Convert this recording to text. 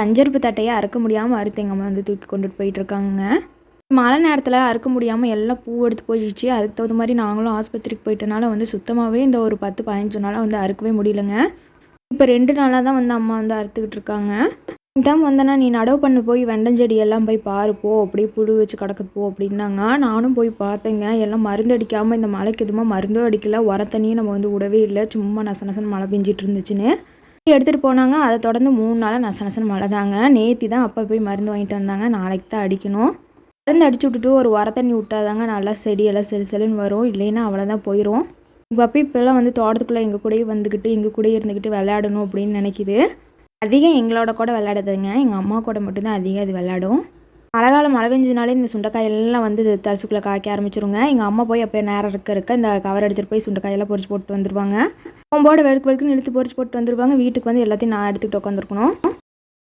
அஞ்சருப்பு தட்டையை அறுக்க முடியாமல் அறுத்து எங்கள் அம்மா வந்து தூக்கி கொண்டுட்டு போயிட்டுருக்காங்க. மழை நேரத்தில் அறுக்க முடியாமல் எல்லாம் பூ எடுத்து போயிடுச்சு. அதுக்கு தகுந்த மாதிரி நாங்களும் ஆஸ்பத்திரிக்கு போயிட்டனால வந்து சுத்தமாகவே இந்த ஒரு பத்து பதினஞ்சு நாளாக வந்து அறுக்கவே முடியலங்க. இப்போ ரெண்டு நாளாக தான் வந்து அம்மா வந்து அறுத்துக்கிட்டு இருக்காங்க. டைம் வந்தேன்னா நீ நடவு பண்ண போய் வெண்டஞ்செடி எல்லாம் போய் பாருப்போ அப்படியே புழு வச்சு கிடக்குது போ அப்படின்னாங்க. நானும் போய் பார்த்தேங்க. எல்லாம் மருந்து அடிக்காமல் இந்த மழைக்கு எதுவுமே மருந்தும் அடிக்கல. உரத்தண்ணியும் நம்ம வந்து விடவே இல்லை. சும்மா நச நசன்னு மழை பெஞ்சிட்டு இருந்துச்சுன்னு. எடுத்துகிட்டு போனாங்க. அதை தொடர்ந்து மூணு நாளாக நச நசன் மழை தாங்க நேத்தி தான் அப்போ போய் மருந்து வாங்கிட்டு வந்தாங்க. நாளைக்கு தான் அடிக்கணும். மருந்து அடிச்சு விட்டுட்டு ஒரு உர தண்ணி விட்டாதாங்க நல்லா செடியெல்லாம் செல் செல்லுன்னு வரும். இல்லைன்னா அவ்வளோதான் போயிடும் பப்பி இப்போல்லாம் வந்து தோட்டத்துக்குள்ளே எங்கள் கூடயே வந்துக்கிட்டு எங்கள் கூடயே இருந்துக்கிட்டு விளையாடணும் அப்படின்னு நினைக்கிது. அதிகம் எங்களோட கூட விளையாடுதுங்க எங்கள் அம்மா கூட மட்டும்தான் அதிகம் அது விளையாடும். மழை காலம் மழை பெஞ்சதுனாலே இந்த சுண்டைக்காய் எல்லாம் வந்து தரிசுக்குள்ளே காய்க்க ஆரம்பிச்சிருங்க. எங்கள் அம்மா போய் அப்போ நேரம் இருக்க இருக்க இந்த கவர் எடுத்துகிட்டு போய் சுண்டைக்காயெல்லாம் பொறிச்சு போட்டு வந்துடுவாங்க கொம்போட வெளுக்கு வெளுக்குன்னு இழுத்து பொறிச்சு போட்டு வந்துருவாங்க. வீட்டுக்கு வந்து எல்லாத்தையும் நான் எடுத்துக்கிட்டு உட்காந்துருக்கணும்